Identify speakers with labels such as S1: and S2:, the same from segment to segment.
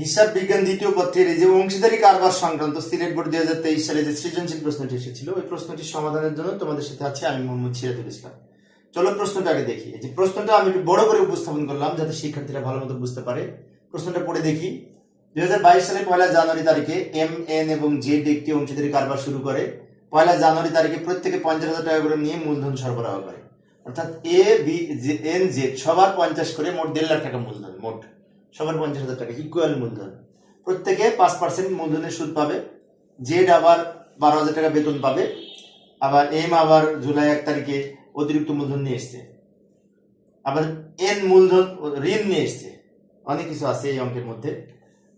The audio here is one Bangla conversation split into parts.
S1: হিসাব বিজ্ঞান দ্বিতীয় পত্রের এই যে অংশীদারি কারবার সংক্রান্ত সিলেট বোর্ড দুই হাজার তেইশ সালে যে সৃজনশীল প্রশ্নটি এসেছিল, ওই প্রশ্নটির সমাধানের জন্য তোমাদের সাথে আছে আমি মোহাম্মদ সিরাজুল ইসলাম। চলো প্রশ্নটা আগে দেখি। যে প্রশ্নটা আমি একটু বড় করে উপস্থাপন করলাম যাতে শিক্ষার্থীরা ভালো মতো বুঝতে পারে। প্রশ্নটা পড়ে দেখি। দুই হাজার বাইশ সালে পয়লা জানুয়ারি তারিখে এম এন এবং জেড একটি অংশীদারি কারবার শুরু করে। পয়লা জানুয়ারি তারিখে প্রত্যেকে পঞ্চাশ হাজার টাকা করে নিয়ে মূলধন সরবরাহ করে। অর্থাৎ এ, বি এন, জেড সবার পঞ্চাশ করে মোট দেড় লাখ টাকা মূলধন, মোট। সবার পঞ্চাশ হাজার টাকা ইকুয়াল মূলধন। প্রত্যেকে পাঁচ পার্সেন্ট মূলধনের সুদ পাবে। জেড আবার বারো হাজার টাকা বেতন পাবে। আবার এম আবার জুলাই এক তারিখে অতিরিক্ত মূলধন নিয়ে এসছে। আবার এন মূলধন ঋণ নিয়ে এসছে। অনেক কিছু আছে এই অঙ্কের মধ্যে।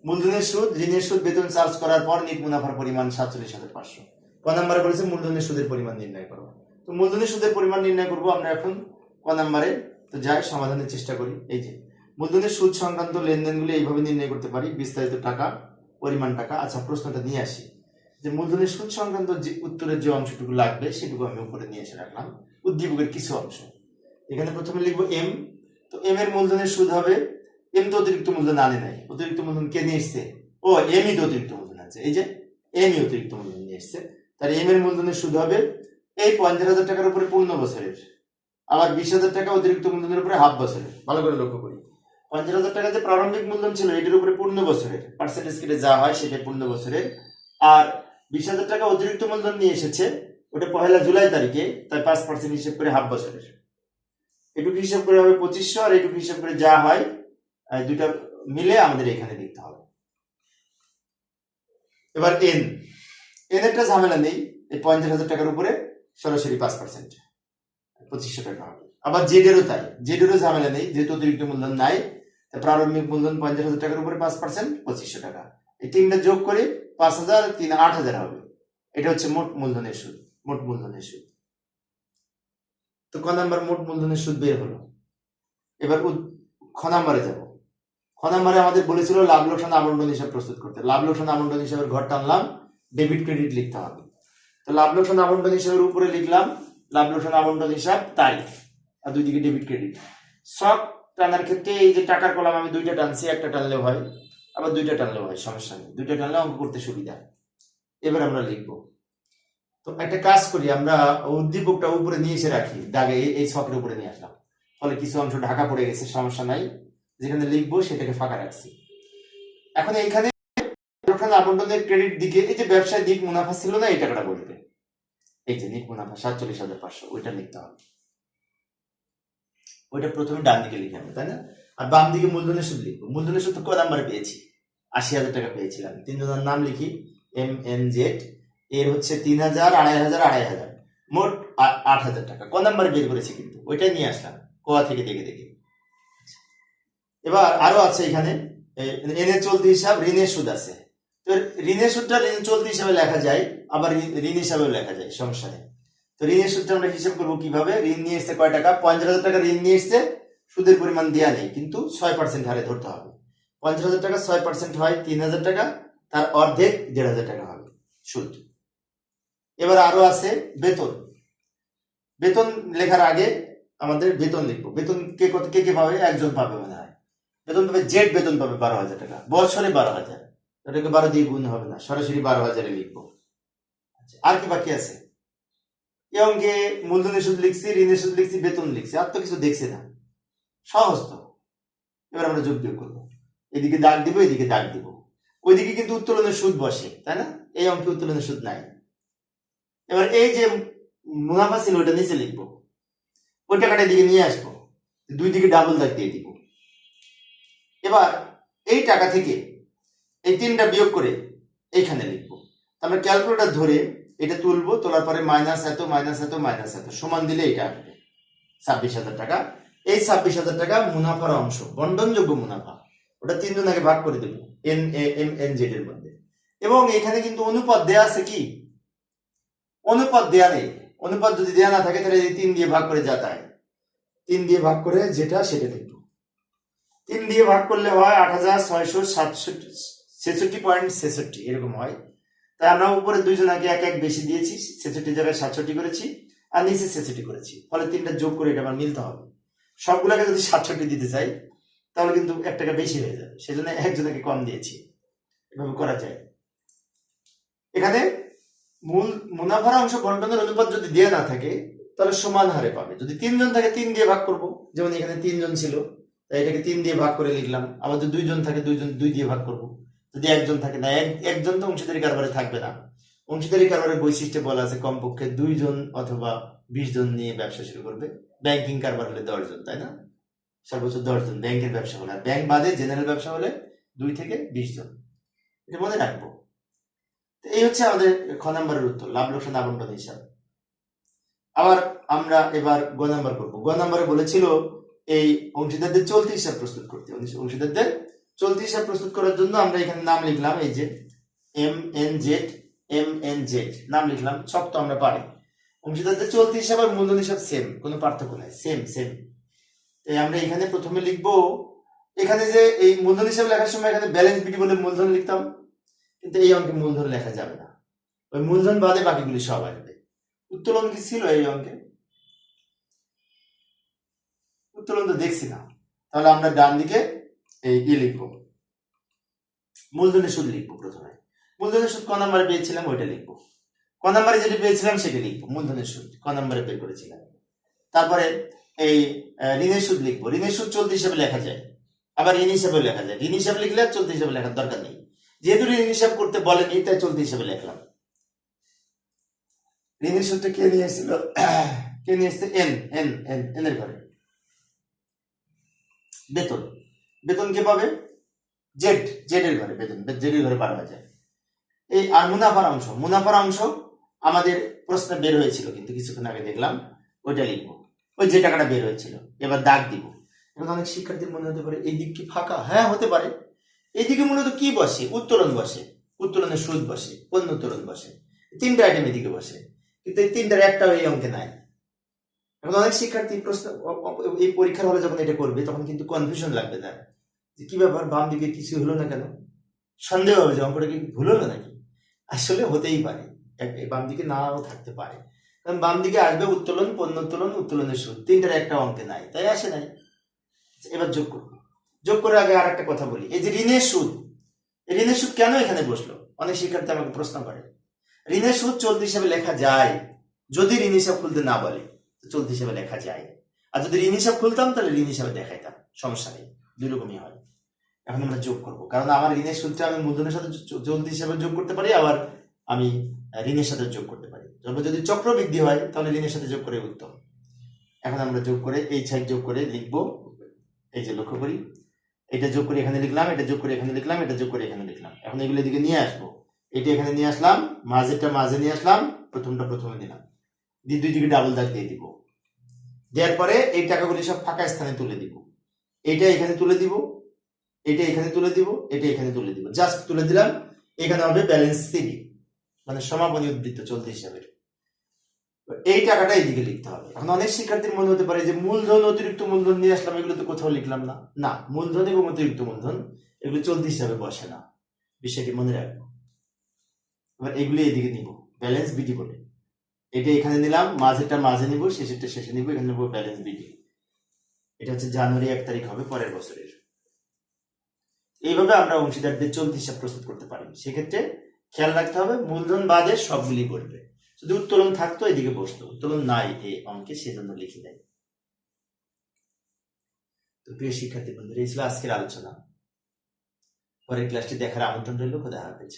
S1: মূলধনের সুদ, ঋণের সুদ, বেতন চার্জ করার পর নিট মুনাফার পরিমাণ সাতচল্লিশ হাজার পাঁচশো। ক নাম্বারে বলেছে মূলধনের সুদের পরিমাণ নির্ণয় করো। তো মূলধনের সুদের পরিমাণ নির্ণয় করব আমরা এখন ক নাম্বারে। তো যাই, সমাধানের চেষ্টা করি। এই যে মূলধনের সুদ সংক্রান্ত লেনদেনগুলি এইভাবে নির্ণয় করতে পারি, বিস্তারিত টাকা, পরিমাণ টাকা আচ্ছা প্রশ্নটা নিয়ে আসি। যে মূলধনের সুদ সংক্রান্ত যে উত্তরের যে অংশটুকু লাগবে সেটুকু আমি উপরে নিয়ে এসে রাখলাম, উদ্দীপকের কিছু অংশ। এখানে প্রথমে লিখব এম তো এম এর মূলধনের সুদ হবে এম তো অতিরিক্ত মূলধন আনে নাই, অতিরিক্ত মূলধন কে নিয়ে এসছে? ও এমই তো অতিরিক্ত মূলধন আছে এই যে এমই অতিরিক্ত মূলধন নিয়ে এসছে তার এম এর মূলধনের সুদ হবে এই পঞ্চাশ হাজার টাকার উপরে পূর্ণ বছরের, আবার বিশ হাজার টাকা অতিরিক্ত মূলধনের উপরে হাফ বছরের, ভালো করে লক্ষ্য করি। পঞ্চাশ হাজার টাকা যে প্রারম্ভিক মূলধন ছিল, এটার উপরে পূর্ণ বছরের পার্সেন্টেজ কেটে যা হয় সেটা পূর্ণ বছরের। আর বিশ হাজার টাকা অতিরিক্ত মূলধন নিয়ে এসেছে, ওটা পহেলা জুলাই তারিখে, তাই পাঁচ পার্সেন্ট হিসেব করে হাফ বছরের। এটুকু হিসাব করে হবে পঁচিশশো, আর এটুকু হিসাব করে যা হয় দুটা মিলে আমাদের এখানে লিখতে হবে। এবার এন এন একটা ঝামেলা নেই, এই পঞ্চাশ হাজার টাকার উপরে সরাসরি পাঁচ পার্সেন্ট পঁচিশশো টাকা হবে। আবার জেডেরও তাই জেডেরও ঝামেলা নেই, যেহেতু অতিরিক্ত মূলধন নাই প্রারম্ভিক মূলধন পঞ্চাশ হাজার টাকার উপরে পাঁচ পার্সেন্ট পঁচিশশো টাকা। এই তিনটা যোগ করে পাঁচ হাজার, তিন, আট হাজার হবে। এটা হচ্ছে মোট মূলধনের সুদ, মোট মূলধনের সুদ। তো ক নাম্বার মোট মূলধনের সুদ বের হলো? এবার খ নাম্বারে যাব। খ নাম্বারে আমাদের বলেছিল লাভ, লোকসান আবন্টন হিসাব প্রস্তুত করতে। লাভ, লোকসান আবন্টন হিসাবের ঘর টানলাম ডেবিট ক্রেডিট লিখতে হবে। তো লাভ, লোকসান আবন্টন হিসাবের উপরে লিখলাম, লাভ, লোকসান আবন্টন হিসাব তারিখ আর দুই দিকে ডেবিট ক্রেডিট সব টানার ক্ষেত্রে এই যে টাকার কলাম, আমি দুইটা টানছি, একটা টানলেও হয়, আবার দুইটা টানলেও হয়, সমস্যা নেই। দুইটা টানলে অঙ্ক করতে সুবিধা। এবার আমরা লিখব। তো একটা কাজ করি, আমরা উদ্দীপকটা উপরে নিয়ে এসে রাখি, দাগে এই- ছকের উপরে নিয়ে আসলাম। ফলে কিছু অংশ ঢাকা পড়ে গেছে, সমস্যা নাই। যেখানে লিখব সেটাকে ফাঁকা রাখছি। এখন এইখানে আবন্টনের ক্রেডিট দিকে, এই যে ব্যবসায় দিক মুনাফা ছিল না, এই টাকাটা বলবে। এই যে নিক মুনাফা, সাতচল্লিশ হাজার পাঁচশো, ওইটা লিখতে হবে। ওইটা প্রথমে ডান দিকে লিখে হবে তাই না? আর বাম দিকে মূলধনের সুদ লিখব। মূলধনের সুদ তো ক নাম্বারে পেয়েছি? আশি হাজার টাকা পেয়েছিলাম। তিনজনের নাম লিখি। M N Z. এর হচ্ছে তিন হাজার, আড়াই হাজার আড়াই হাজার। মোট আট হাজার টাকা। ক নাম্বারে বের করেছি কিন্তু? ওইটাই নিয়ে আসলাম। কোয়া থেকে দেখে দেখে। এবার আরও আছে এখানে। এনের চলতি হিসাব, ঋণের সুদ আছে। তো ঋণের সুদটা ঋণ চলতি হিসাবে লেখা যায়, আবার ঋণ- ঋণ হিসাবেও লেখা যায় সমস্যা নেই ঋণের সুদটা আমরা হিসাব করব কীভাবে? ঋণ নিয়ে এসছে কয় টাকা? পঞ্চাশ হাজার টাকা ঋণ নিয়ে এসছে সুদের পরিমাণ দেওয়া নেই কিন্তু ছয় পার্সেন্ট হারে ধরতে হবে। পঞ্চাশ হাজার টাকা ছয় পার্সেন্ট হয় তিন হাজার টাকা তার অর্ধেক দেড় হাজার টাকা হবে সুদ। এবার আরও আছে বেতন। বেতন লেখার আগে আমাদের বেতন লিখব। বেতন কে কত কে কে পাবে? একজন পাবে মনে হয়। বেতন পাবে জেড বেতন পাবে বারো হাজার টাকা। বছরে বারো হাজার। এটাকে বারো দিয়ে গুণ হবে না সরাসরি বারো হাজারে লিখব। আচ্ছা, আর কি বাকি আছে? এ অঙ্কে মূলধনের সুদ লিখছি ঋণের সুদ লিখছি, বেতন লিখছি, আর তো কিছু দেখছি না। সহজ তো। এবার আমরা যোগ বিয়োগ করব। এদিকে দাগ দিব, এদিকে দাগ দিব। ওইদিকে কিন্তু উত্তোলনের সুদ বসে, তাই না? এই অঙ্কে উত্তোলনের সুদ নাই। এবার এই যে মুনাফা ছিল, ওটা নিচে লিখব। ওই টাকাটা এদিকে নিয়ে আসব। দুই দিকে ডাবল দাগ দিয়ে দিব। এবার এই টাকা থেকে এই তিনটা বিয়োগ করে এইখানে লিখব। তো আমরা ক্যালকুলেটর ধরে এটা তুলবো, তোলার পরে মাইনাস এত মাইনাস এত মাইনাস এত। সমান দিলে এটা আসবে ছাব্বিশ হাজার টাকা। এই ছাব্বিশ হাজার টাকা মুনাফার অংশ, বন্টনযোগ্য মুনাফা। ওটা তিনজন আগে ভাগ করে দেবো এন এম এন জেড এর মধ্যে। এবং এখানে কিন্তু অনুপাত দেয়া আছে কি? অনুপাত দেয়া নেই। অনুপাত যদি দেয়া না থাকে, তাহলে তিন দিয়ে ভাগ করে যাতায় তিন দিয়ে ভাগ করে যেটা, সেটা লিখব তিন দিয়ে ভাগ করলে হয় আট হাজার ছয়শো সাতষট্টি, ছেষট্টি পয়েন্ট ছেষট্টি, এরকম হয়। তাই আমরা উপরে দুইজন আগে এক এক বেশি দিয়েছি, ছেষট্টি জায়গায় সাতষট্টি করেছি আর নিচে ছেষট্টি করেছি। ফলে তিনটা যোগ করে এটা আমার মিলতে হবে। সবগুলোকে যদি সাতষট্টি দিতে চাই, তাহলে কিন্তু এক টাকা বেশি হয়ে যাবে। সেজন্য একজনকে কম দিয়েছি। এভাবে করা যায়। এখানে মূল মুনাফার অংশ বন্টনের অনুপাত যদি দেওয়া না থাকে, তাহলে সমান হারে পাবে। যদি তিনজন থাকে, তিন দিয়ে ভাগ করব। যেমন এখানে তিনজন ছিল, তাই এটাকে তিন দিয়ে ভাগ করে লিখলাম। আবার যদি দুইজন থাকে, দুইজন দুই দিয়ে ভাগ করব। যদি একজন থাকে না, এক, একজন তো অংশীদারি কারবারে থাকবে না। অংশীদারি কারবারের বৈশিষ্ট্যে বলা আছে কমপক্ষে দুইজন অথবা বিশ জন নিয়ে ব্যবসা শুরু করবে। ব্যাংকিং কারবার হলে দশ জন, তাই না? সর্বোচ্চ দশ জন ব্যাংকের ব্যবসা হলে। ব্যাংক বাদে জেনারেল ব্যবসা হলে দুই থেকে বিশ জন। এটা মনে রাখব। এই হচ্ছে আমাদের খ নম্বরের উত্তর, লাভ, লোকসান আবন্টন হিসাব। আবার আমরা এবার গ নাম্বার করব। গ নাম্বারে বলেছিল এই অংশীদারদের চলতি হিসাব প্রস্তুত করতে। অংশীদারদের চলতি হিসাব প্রস্তুত করার জন্য আমরা এখানে নাম লিখলাম, এই যে M N Z M N Z নাম লিখলাম, সব তো আমরা পারি। অংশীদারদের চলতি হিসাব আর মূলধন হিসাব সেম কোনো পার্থক্য নাই সেম সেম এই আমরা এখানে প্রথমে লিখব, এখানে যে এই মূলধন হিসাব লেখার সময় এখানে ব্যালেন্স বিটি বলে মূলধন লিখতাম, কিন্তু এই অঙ্কে মূলধন লেখা যাবে না। ওই মূলধন বাদে বাকিগুলি সব আসবে। উত্তোলন কি ছিল এই অঙ্কে? উত্তোলন তো দেখছি না। তাহলে আমরা ডান দিকে ই লিখব। মূলধনের সুদ লিখব প্রথমে। মূলধনের সুদ ক নাম্বারে পেয়েছিলাম, ওইটা লিখব। ক নাম্বারে যেটা পেয়েছিলাম, সেটা লিখব। মূলধনের সুদ, ক নাম্বারে বের করেছিলাম। তারপরে এই ঋণের সুদ লিখব। ঋণের সুদ চলতি হিসাবে লেখা যায়। আবার ঋণ হিসাবে লেখা যায়। ঋণ হিসাবে লিখলে চলতি হিসাবে লেখার দরকার নেই। যেহেতু ঋণ হিসাব করতে বলেনি, তাই চলতি হিসাবে লিখলাম। ঋণের সুদটা কে নিয়ে এসেছিল? কে নিয়ে এসছে? এন এন এন এন এর ঘরে। বেতন। বেতন কে পাবে? জেড জেড এর ঘরে বেতন জেড এর ঘরে পার যায় এই আর মুনাফার অংশ মুনাফার অংশ আমাদের প্রশ্নে বের হয়েছিল, কিন্তু কিছুক্ষণ আগে দেখলাম, ওইটা লিখব। ওই যে টাকাটা বের হয়েছিল, এবার দাগ দিব। এখন অনেক শিক্ষার্থীর মনে হতে পারে, এই দিক কি ফাঁকা? হ্যাঁ হতে পারে। এইদিকে মূলত কি বসে? উত্তোলন বসে। উত্তোলনের সুদ বসে, পণ্য উত্তোলন বসে। তিনটা আইটেম এদিকে বসে। কিন্তু এই তিনটার একটাও এই অঙ্কে নাই। এখন অনেক শিক্ষার্থী প্রশ্ন এই পরীক্ষার হলে যখন এটা করবে, তখন কিন্তু কনফিউশন লাগবে তার। যে কি ব্যাপার, বাম দিকে কিছু হলো না কেন? সন্দেহ হবে যে অঙ্কটা কি ভুল হলো নাকি? আসলে হতেই পারে। বাম দিকে নাও থাকতে পারে। কারণ বাম দিকে আসবে উত্তোলন, পণ্য উত্তোলন, উত্তোলনের সুদ তিনটার একটা অঙ্কে নাই, তাই আসে নাই। এবার যোগ করব। যোগ করে আগে আর একটা কথা বলি। এই যে ঋণের সুদ ঋণের সুদ কেন এখানে বসল? অনেক শিক্ষার্থী আমাকে প্রশ্ন করে। ঋণের সুদ চলতি হিসাবে লেখা যায়, যদি ঋণ হিসাব খুলতে না বলে। চলতি হিসাবে লেখা যায়। আর যদি ঋণ হিসাব খুলতাম, তাহলে ঋণ হিসাবে দেখাইতাম। সমস্যা নেই দুই রকমই হয়। এখন আমরা যোগ করব। কারণ আমার ঋণের সুদটা আমি মূলধনের সাথে চলতি হিসাবে যোগ করতে পারি, আবার আমি ঋণের সাথে যোগ করতে পারি। তবে যদি চক্রবৃদ্ধি হয়, তাহলে ঋণের সাথে যোগ করে উত্তম। এখন আমরা যোগ করে, এই সাইড যোগ করে লিখব, এই যে লক্ষ্য করি, এটা যোগ করে এখানে লিখলাম, এটা যোগ করে এখানে লিখলাম, এটা যোগ করে এখানে লিখলাম। এখন এগুলো এদিকে নিয়ে আসব। এটা এখানে নিয়ে আসলাম, মাঝেরটা মাঝে নিয়ে আসলাম, প্রথমটা প্রথমে দিলাম দিয়ে দুই দিকে ডাবল দাগ দিয়ে দিব। দেওয়ার পরে এই টাকাগুলি সব ফাঁকা স্থানে তুলে দিব। এটা এখানে তুলে দিব, এটা এখানে তুলে দিব, এটা এখানে তুলে দিব। জাস্ট তুলে দিলাম, এখানে হবে ব্যালেন্স সিডি মানে সমাপনী উদ্বৃত্ত চলতি হিসাবে। এই টাকাটা এইদিকে লিখতে হবে। এখন অনেক শিক্ষার্থীর মনে হতে পারে যে, মূলধন, অতিরিক্ত মূলধন নিয়ে আসলাম, এগুলো তো কোথাও লিখলাম না। না, মূলধন এবং অতিরিক্ত মূলধন, এগুলো চলতি হিসাবে বসে না। বিষয়টি মনে রাখব। এবার এগুলো এদিকে নিব। ব্যালেন্স বিটি বলে এটা এখানে নিলাম, মাঝেরটা মাঝে নিব, শেষেরটা শেষে নিব, এখানে নেব ব্যালেন্স বিটি এটা হচ্ছে জানুয়ারি এক তারিখ হবে, পরের বছরের। এইভাবে আমরা অংশীদারদের চলতি হিসাব প্রস্তুত করতে পারি। সেক্ষেত্রে খেয়াল রাখতে হবে, মূলধন বাদে সবগুলি বলবে যদি উত্তোলন থাকতো, এদিকে বসতো, উত্তোলন নাই এই অঙ্কে সেজন্য লিখে দেয় তো প্রিয় শিক্ষার্থী বন্ধুরা, এই ছিল আজকের আলোচনা। পরের ক্লাসটি দেখার আমন্ত্রণ রইল, খোদা হাফেজ।